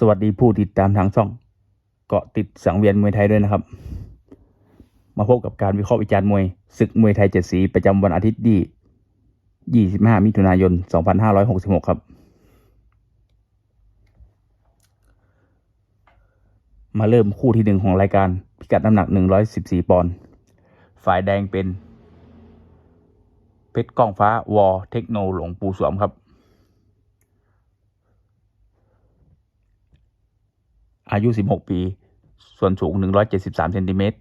สวัสดีผู้ติดตามทางช่อง เกาะติดสังเวียนมวยไทยด้วยนะครับ มาพบกับการวิเคราะห์วิจารณ์มวยศึกมวยไทยเจ็ดสีประจำวันอาทิตย์ที่ 25 มิถุนายน 2566 ครับ มาเริ่มคู่ที่หนึ่งของรายการ พิกัดน้ำหนัก 114 ปอนด์ฝ่ายแดงเป็น เพชรก้องฟ้าวอเทคโนหลวงปูสวมครับ อายุ 16 ปี ส่วนสูง 173เซนติเมตร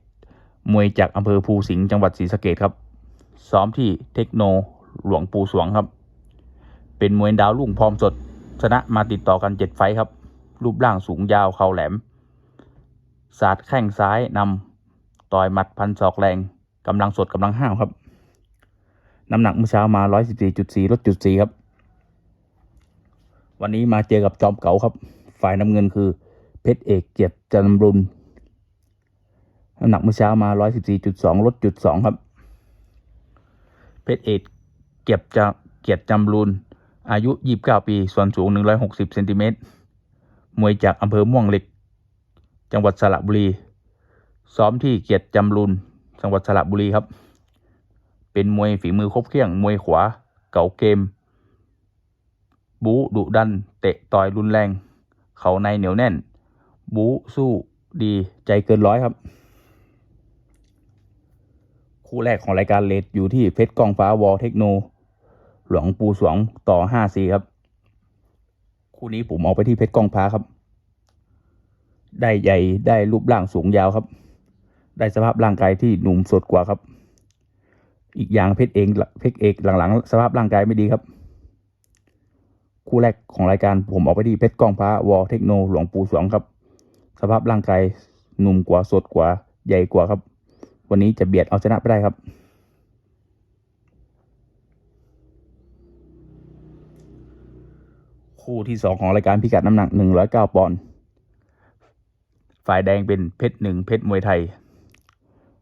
มวยจากอำเภอภูสิงห์จังหวัดศรีสะเกดครับ ซ้อมที่เทคโนหลวงปูสวงครับ เป็นมวยดาวรุ่งพร้อมสด ชนะมาติดต่อกัน7ไฟครับ รูปร่างสูงยาวเข่าแหลมสาดแข้งซ้ายนำต่อยหมัดพันศอกแรงกำลังสดกำลังห้าวครับ น้ำหนักเมื่อเช้ามา 114.4ลดจุด4ครับ วันนี้มาเจอกับจอมเก๋าครับ ฝ่ายน้ำเงินคือ เพชรเอกเกียรติจันรุนน้ำหนักเมื่อเช้ามา114.2ลดจุด2ครับ เพชรเอกเกียรติจะเกียรติจำรุนอายุ29ปี ส่วนสูง160เซนติเมตรมวยจากอำเภอม่วงเหล็ก จังหวัดสระบุรี ซ้อมที่เกียรติจำรุนจังหวัดสระบุรีครับ เป็นมวยฝีมือครบเครื่องมวยขวา เก่าเกม บู๊ดุดัน เตะต่อยรุนแรง เขาในเหนียวแน่น บูสู้ดีใจเกินร้อยครับ คู่แรกของรายการเลดอยู่ที่เพชรกองฟ้าวอลเทคโน หลวงปูสวงต่อห้าสีครับ คู่นี้ผมเอาไปที่เพชรกองฟ้าครับ ได้ใหญ่ได้รูปร่างสูงยาวครับ ได้สภาพร่างกายที่หนุ่มสดกว่าครับ อีกอย่างเพชรเองเพชรเอกหลังๆ สภาพร่างกายไม่ดีครับ คู่แรกของรายการผมออกไปที่เพชรกองฟ้าวอลเทคโน หลวงปูสวงครับ สภาพร่างกายหนุ่มกว่าสดกว่าใหญ่กว่าครับ วันนี้จะเบียดเอาชนะไปได้ครับ คู่ที่สองของรายการพิกัดน้ำหนักหนึ่งร้อยเก้าปอนด์ฝ่ายแดงเป็นเพชรหนึ่งเพชรมวยไทย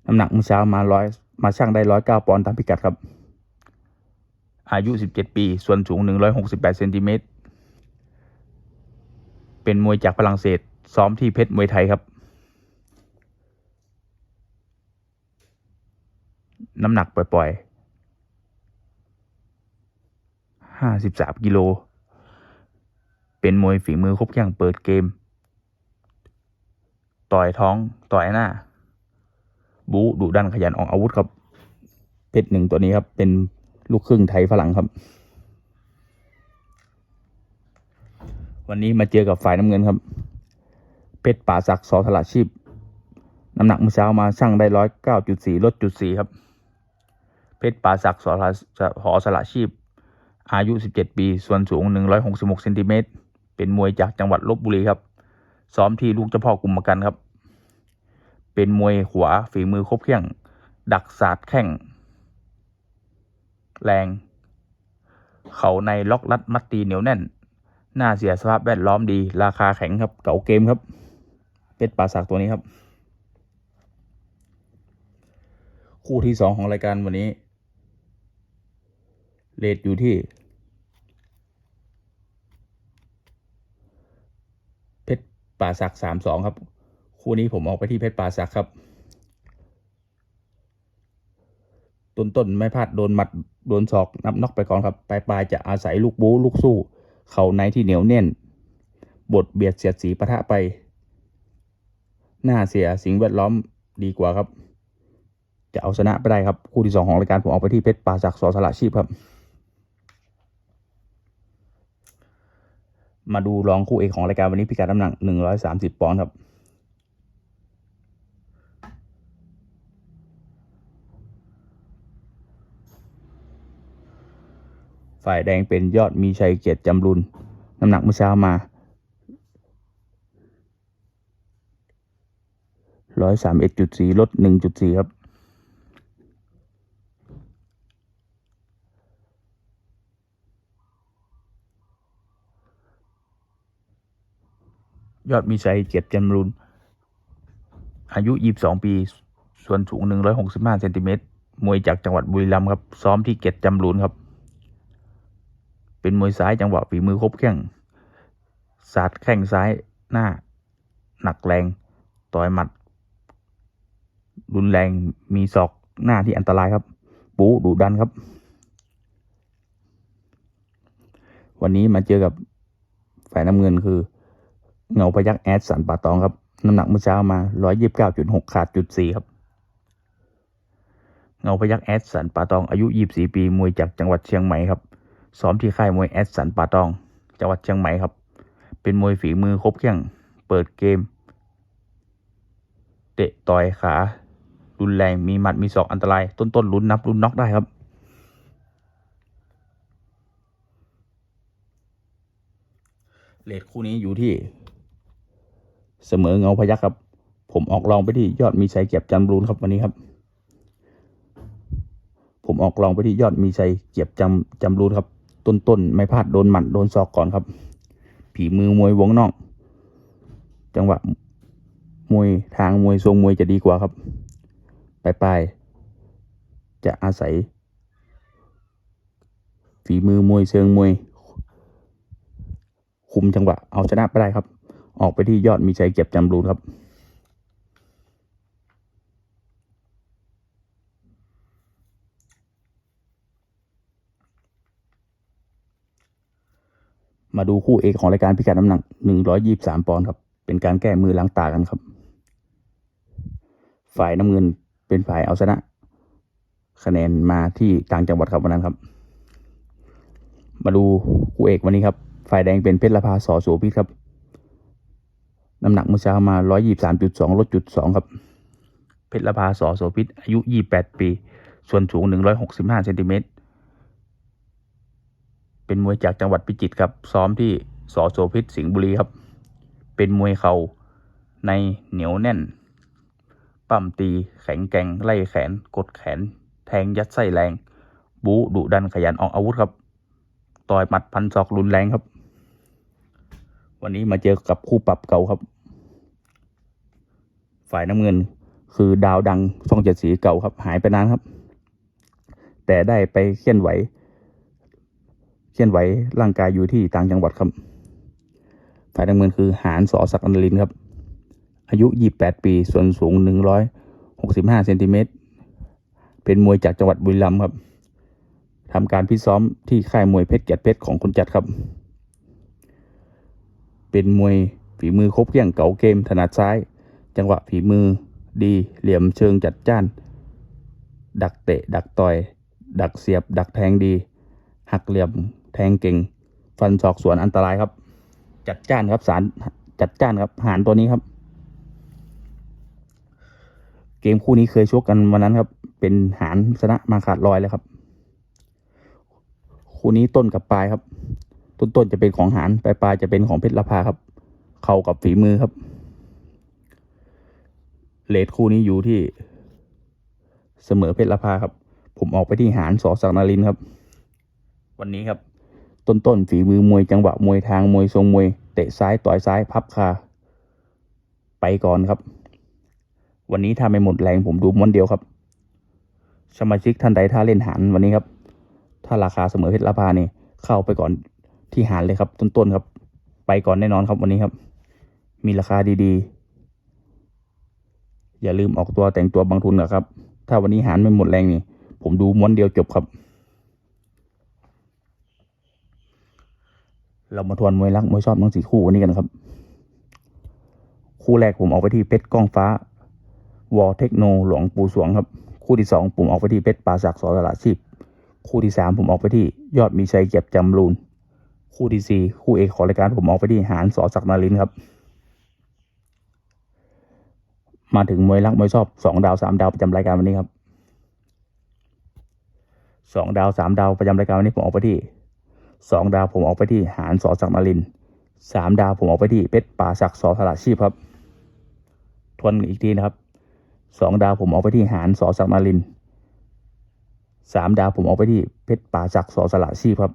น้ำหนักเมื่อเช้ามาร้อยมาช่างได้ร้อยเก้าปอนด์ตามพิกัดครับ อายุ17ปี ส่วนสูง168เซนติเมตรเป็นมวยจากฝรั่งเศส ซ้อมที่เพชรมวยไทยครับ น้ำหนักปล่อยๆ53กิโล เป็นมวยฝีมือครบเครื่องเปิดเกม ต่อยท้องต่อยหน้า บูดุดันขยันออกอาวุธครับ เพชรหนึ่งตัวนี้ครับ เป็นลูกครึ่งไทยฝรั่งครับวันนี้มาเจอกับฝ่ายน้ำเงินครับ เพชรป่าศักดิ์สอสละชีพ น้ำหนักเมื่อเช้ามาช่างได้ร้อยเก้าจุดสี่ลดจุดสี่ครับ เพชรป่าศักดิ์สอละหอสละชีพ อายุสิบเจ็ดปี ส่วนสูงหนึ่งร้อยหกสิบหกเซนติเมตร เป็นมวยจากจังหวัดลบบุรีครับ ซ้อมที่ลูกเจ้าพ่อกุมกันครับ เป็นมวยขวาฝีมือครบเครื่อง ดักสาดแข้ง แรง เขาในล็อกรัดมัดตีเหนียวแน่นหน้าเสียสภาพแวดล้อมดี ราคาแข็งครับ เก่าเกมครับ เป็ดป่าสักตัวนี้ครับ คู่ที่สองของรายการวันนี้เลทอยู่ที่ เพชรป่าสักสามสองครับ คู่นี้ผมออกไปที่เพชรป่าสักครับ ต้นต้นไม่พลาดโดนหมัดโดนศอกนับน็อกไปก่อนครับปลายปลายจะอาศัยลูกบู๊ลูกสู้ เข่าในที่เหนียวแน่น บทเบียดเสียดสีปะทะไป หน้าเสียสิ่งแวดล้อมดีกว่าครับ จะเอาชนะไปได้ครับ คู่ที่สองของรายการผมเอาไปที่เพชรป่าศักสอสละชีพครับ มาดูรองคู่เอกของรายการวันนี้พิกัดน้ำหนักหนึ่งร้อยสามสิบปอนด์ครับฝ่ายแดงเป็นยอดมีชัยเกียรติจำรุนน้ำหนักเมื่อเช้ามา ร้อยสามเอ็ดจุดสี่ลดหนึ่งจุดสี่ครับ ยอดมีชัยเกียรติจำรุน อายุยี่สิบสองปี ส่วนสูงหนึ่งร้อยหกสิบห้าเซนติเมตร มวยจากจังหวัดบุรีรัมย์ครับ ซ้อมที่เกียรติจำรุนครับ เป็นมวยซ้ายจังหวะฝีมือครบแข้งสาดแข้งซ้ายหน้า หนักแรง ต่อยหมัด รุนแรงมีศอกหน้าที่อันตรายครับ ปูดุดันครับ วันนี้มาเจอกับฝ่ายน้ำเงินคือ เงาพยักแอดสันป่าตองครับ น้ำหนักเมื่อเช้ามาร้อยยิบเก้าจุดหกขาดจุดสี่ครับ เงาพยักแอดสันป่าตองอายุยี่สี่ปีมวยจากจังหวัดเชียงใหม่ครับซ้อมที่ค่ายมวยแอดสันป่าตอง จังหวัดเชียงใหม่ครับ เป็นมวยฝีมือครบเครื่องเปิดเกม เตะต่อยขา รุนแรงมีหมัดมีศอกอันตราย ต้นต้นลุ้นนับลุ้นน็อกได้ครับ เลทคู่นี้อยู่ที่ เสมอเงาพยักครับ ผมออกลองไปที่ยอดมีชัยเก็บจันบรูนครับวันนี้ครับ ผมออกลองไปที่ยอดมีชัยเก็บจำจำรูนครับ ต้นต้นไม่พลาดโดนหมัดโดนศอกก่อนครับ ผีมือมวยวงนอก จังหวะมวยทางมวยทรงมวยจะดีกว่าครับ ปลายปลายๆจะอาศัย ฝีมือมวยเชิงมวย คุมจังหวะ เอาชนะไปได้ครับ ออกไปที่ยอดมีชัยเก็บจำรูนครับมาดูคู่เอกของรายการพิกัดน้ำหนัก 123 ปอนด์ครับ เป็นการแก้มือล้างตากันครับ ฝ่ายน้ำเงิน เป็นฝ่ายเอาชนะคะแนนมาที่ต่างจังหวัดครับวันนั้นครับ มาดูคู่เอกวันนี้ครับฝ่ายแดงเป็นเพชรละพาสอโสพิษครับน้ำหนักเมื่อเช้ามา123.2ลดจุด2ครับเพชรละพาสอโสพิษอายุ28ปี ส่วนสูง165เซนติเมตรเป็นมวยจากจังหวัดพิจิตรครับ ซ้อมที่สอโสพิษสิงห์บุรีครับ เป็นมวยเข่าในเหนียวแน่น ปั้มตี แข็งแกร่งไล่แขน กดแขน แทงยัดไส้แรง บูดุดันขยันออกอาวุธครับ ต่อยหมัดพันศอกรุนแรงครับ วันนี้มาเจอกับคู่ปรับเก่าครับ ฝ่ายน้ำเงินคือดาวดังช่องเจ็ดสีเก่าครับ หายไปนานครับ แต่ได้ไปเคลื่อนไหวเคลื่อนไหวร่างกายอยู่ที่ต่างจังหวัดครับฝ่ายน้ำเงินคือหานสอศักอันลินครับ อายุ 28 ปี ส่วนสูง 165 เซนติเมตร เป็นมวยจากจังหวัดบุรีรัมย์ครับทำการพิซ้อมที่ค่ายมวยเพชรเกียรติเพชรของคุณจัดครับ เป็นมวยฝีมือครบเครื่องเก่าเกมถนัดซ้าย จังหวะฝีมือดีเหลี่ยมเชิงจัดจ้าน ดักเตะ ดักต่อย ดักเสียบ ดักแทงดี หักเหลี่ยมแทงเก่ง ฟันศอกสวนอันตรายครับ จัดจ้านครับสารจัดจ้านครับหานตัวนี้ครับ เกมคู่นี้เคยชกกันวันนั้นครับ เป็นหานชนะมาขาดลอยเลยครับ คู่นี้ต้นกับปลายครับ ต้นต้นจะเป็นของหานปลายปลายจะเป็นของเพชรละพาครับ เข่ากับฝีมือครับเลทคู่นี้อยู่ที่ เสมอเพชรละพาครับ ผมออกไปที่หานสอสักนารินทร์ครับ วันนี้ครับ ต้นต้นฝีมือมวยจังหวะมวยทางมวยทรงมวยเตะซ้ายต่อยซ้ายพับคาไปก่อนครับ วันนี้ถ้าไม่หมดแรงผมดูม้วนเดียวครับ สมาชิกท่านใดถ้าเล่นหารวันนี้ครับ ถ้าราคาเสมอเพชรละพานี่เข้าไปก่อนที่หารเลยครับ ต้นๆครับ ไปก่อนแน่นอนครับวันนี้ครับ มีราคาดีๆ อย่าลืมออกตัวแต่งตัวบางทุนนะครับ ถ้าวันนี้หารไม่หมดแรงนี่ ผมดูม้วนเดียวจบครับ เรามาทวนมวยรักมวยชอบทั้งสี่คู่วันนี้กันครับ คู่แรกผมออกไปที่เพชรก้องฟ้า วอเทคโนหลวงปู่สวงครับ คู่ที่สองผมออกไปที่เพชรปราศักดิ์สอตลาดชีพคู่ที่สามผมออกไปที่ยอดมีชัยเก็บจำรูนคู่ที่สี่คู่เอกของรายการผมออกไปที่หานสอศักดิ์นารินครับ มาถึงมวยรักมวยชอบสองดาวสามดาวประจำรายการวันนี้ครับสองดาวสามดาวประจำรายการวันนี้ผมออกไปที่สองดาวผมออกไปที่หานสอศักดิ์นารินทร์สามดาวผมออกไปที่เพชรป่าศักดิ์สอตลาดชีพครับ ทวนอีกทีนะครับ สองดาวผมออกไปที่หารสอศักดิ์นารินสามดาวผมออกไปที่เพชรป่าศักสอสละชีพครับ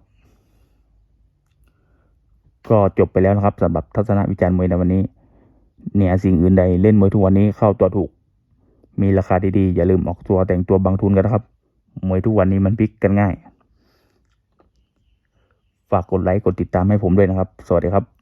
ก็จบไปแล้วนะครับสำหรับทัศนวิจารณ์มวยในวันนี้เนี่ยสิ่งอื่นใดเล่นมวยทุกวันนี้เข้าตัวถูก มีราคาดีๆ อย่าลืมออกตัวแต่งตัวบางทุนกันนะครับ มวยทุกวันนี้มันพลิกกันง่าย ฝากกดไลค์กดติดตามให้ผมด้วยนะครับ สวัสดีครับ